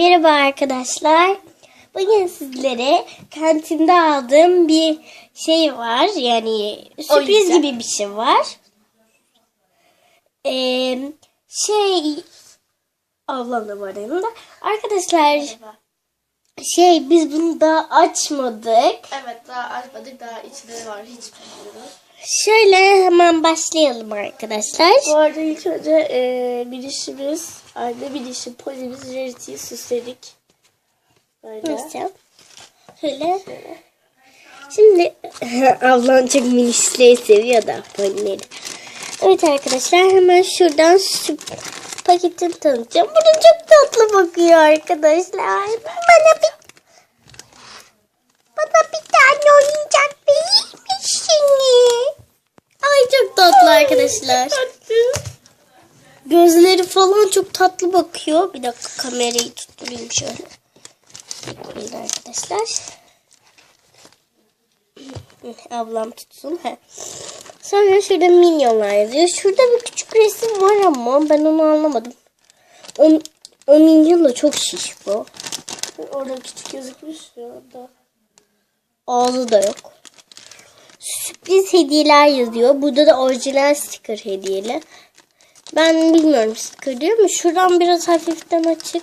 Merhaba arkadaşlar. Bugün sizlere kantinde aldığım bir şey var. Yani sürpriz gibi bir şey var. Ee, şey ablam var yanımda. Arkadaşlar şey biz bunu daha açmadık. Evet daha açmadık daha içinde var hiç bilmiyorum. Şöyle hemen başlayalım arkadaşlar. Bu arada ilk önce e, bilişimiz anne bilişim polimiz Rarity'yi süsledik. Böyle. Nasıl? Şöyle. Şimdi ablam çok minişleri seviyor da ponileri. Evet arkadaşlar hemen şuradan şu paketini tanıtacağım. Burada çok tatlı bakıyor arkadaşlar. Bana bir bana bir tane oyuncak verir misiniz? Ay çok tatlı arkadaşlar. Gözleri falan çok tatlı bakıyor. Bir dakika kamerayı tutturayım şöyle. Koyun arkadaşlar. Ablam tutsun. He. Sonra şurada minyonlar yazıyor. Şurada bir küçük resim var ama ben onu anlamadım. O, o minyon da çok şiş bu. Orada küçük gözükmüş şu anda. Ağzı da yok. Sürpriz hediyeler yazıyor. Burada da orijinal sticker hediyeli. Ben bilmiyorum sticker diyor mu? Şuradan biraz hafiften açık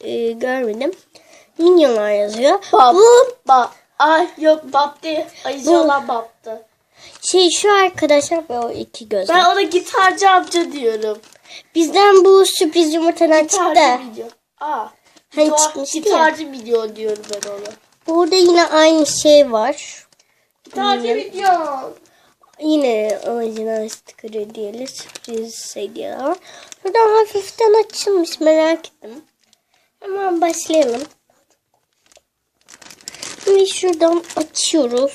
e, görmedim. Minyonlar yazıyor. Bab. Bu Bab. Ay yok bab değil. Ayıcı Bu- olan babtı. şey şu arkadaşlar ve o iki göz. Ben ona gitarcı amca diyorum. Bizden bu sürpriz yumurtadan Gitarcı çıktı. video. Aa. Hani Doğa- çıkmıştı ya. gitarcı video diyorum ben ona. Burada yine aynı şey var. Gitarcı video. Yine orijinal sticker hediyeli sürpriz hediyeler var. Buradan hafiften açılmış merak ettim. Hemen başlayalım. Şimdi şuradan açıyoruz.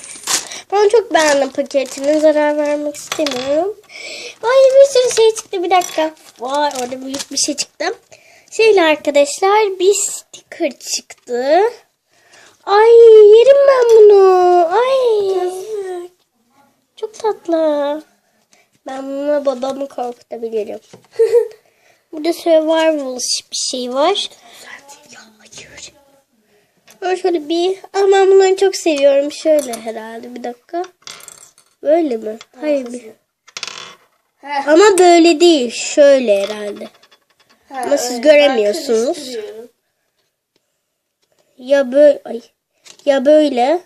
Ben çok beğendim paketini. Zarar vermek istemiyorum. Vay bir sürü şey çıktı. Bir dakika. Vay orada büyük bir şey çıktı. Şöyle arkadaşlar bir sticker çıktı. Ay yerim ben bunu. Ay. Çok tatlı. Ben bununla babamı korkutabilirim. Burada survival bir şey var. Ama şöyle bir... Ama ben bunları çok seviyorum. Şöyle herhalde. Bir dakika. Böyle mi? Hayır. Bir... Ama böyle değil. Şöyle herhalde. Ha, Ama siz göremiyorsunuz. Ya böyle... Ay. Ya böyle.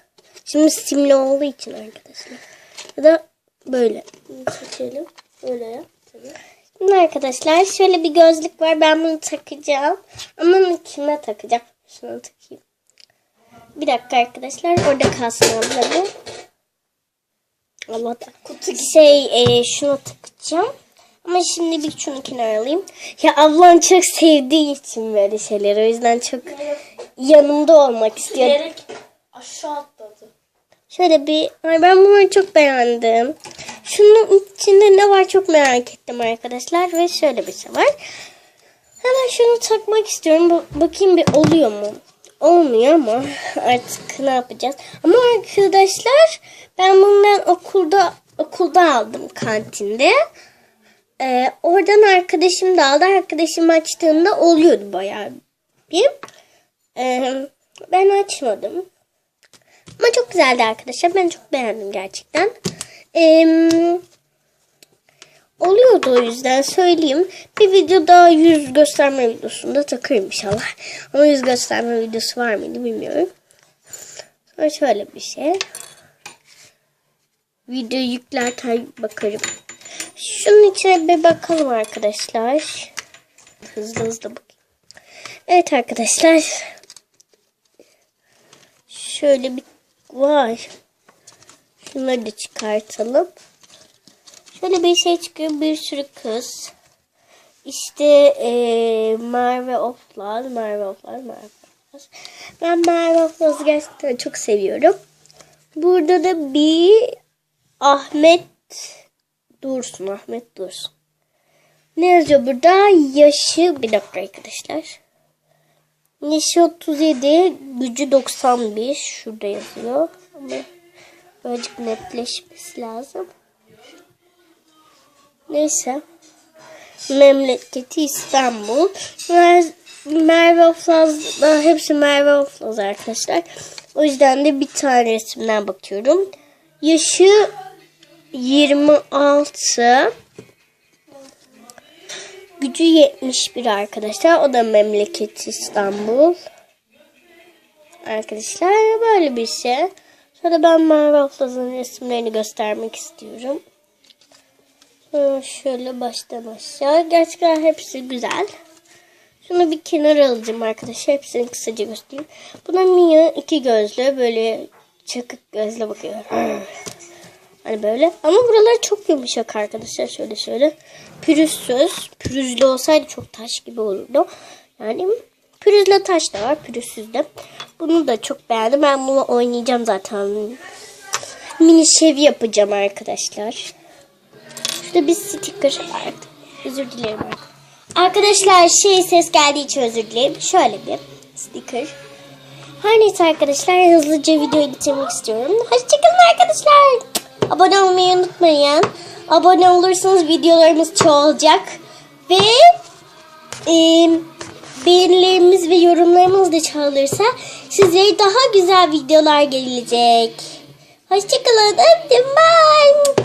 Şimdi simli olduğu için arkadaşlar. Ya da böyle. Seçelim. Öyle yap. Tabii. Şimdi arkadaşlar şöyle bir gözlük var. Ben bunu takacağım. Ama bunu kime takacağım? Şunu takayım. Bir dakika arkadaşlar. Orada kalsın ablamı. Allah da. Kutu şey e, şunu takacağım. Ama şimdi bir şunu kenara alayım. Ya ablam çok sevdiği için böyle şeyler. O yüzden çok yanımda olmak istiyor. Bilerek aşağı atladı. Şöyle bir... Ay ben bunları çok beğendim. Şunun içinde ne var çok merak ettim arkadaşlar. Ve şöyle bir şey var. Hemen şunu takmak istiyorum. Ba- bakayım bir oluyor mu? Olmuyor ama artık ne yapacağız? Ama arkadaşlar ben bundan okulda okulda aldım kantinde. Ee, oradan arkadaşım da aldı. Arkadaşım açtığında oluyordu bayağı bir. Ben açmadım. Ama çok güzeldi arkadaşlar. Ben çok beğendim gerçekten. Ee, oluyordu o yüzden söyleyeyim. Bir video daha yüz gösterme videosunda takarım inşallah. Ama yüz gösterme videosu var mıydı bilmiyorum. Sonra şöyle bir şey. Video yüklerken bakarım. Şunun içine bir bakalım arkadaşlar. Hızlı hızlı bakayım. Evet arkadaşlar. Şöyle bir var. Şunları da çıkartalım. Şöyle bir şey çıkıyor. Bir sürü kız. İşte eee Merve Oflaz, Merve Oflaz, Merve Oflaz. Ben Merve Oflaz'ı gerçekten çok seviyorum. Burada da bir Ahmet Dursun, Ahmet Dursun. Ne yazıyor burada? Yaşı, bir dakika arkadaşlar. Yaşı 37, gücü 91. Şurada yazıyor. Ama birazcık netleşmesi lazım. Neyse. Memleketi İstanbul. Ve Merve Oflaz'da hepsi Merve Oflaz arkadaşlar. O yüzden de bir tane resimden bakıyorum. Yaşı 26. Gücü 71 arkadaşlar. O da memleket İstanbul. Arkadaşlar böyle bir şey. Sonra ben Merve resimlerini göstermek istiyorum. Sonra şöyle baştan aşağı. Gerçekten hepsi güzel. Şunu bir kenara alacağım arkadaşlar. Hepsini kısaca göstereyim. Buna Mia iki gözlü böyle çakık gözle bakıyor. Hani böyle. Ama buralar çok yumuşak arkadaşlar. Şöyle şöyle. Pürüzsüz. Pürüzlü olsaydı çok taş gibi olurdu. Yani pürüzlü taş da var. Pürüzsüz de. Bunu da çok beğendim. Ben bunu oynayacağım zaten. Mini şev yapacağım arkadaşlar. Şurada bir sticker. Özür dilerim. Arkadaşlar şey ses geldiği için özür dilerim. Şöyle bir sticker. Her neyse arkadaşlar hızlıca videoyu bitirmek istiyorum. Hoşçakalın arkadaşlar. Abone olmayı unutmayın. Abone olursanız videolarımız çoğalacak. Ve e, beğenilerimiz ve yorumlarımız da çoğalırsa size daha güzel videolar gelecek. Hoşçakalın. Öptüm. Bye.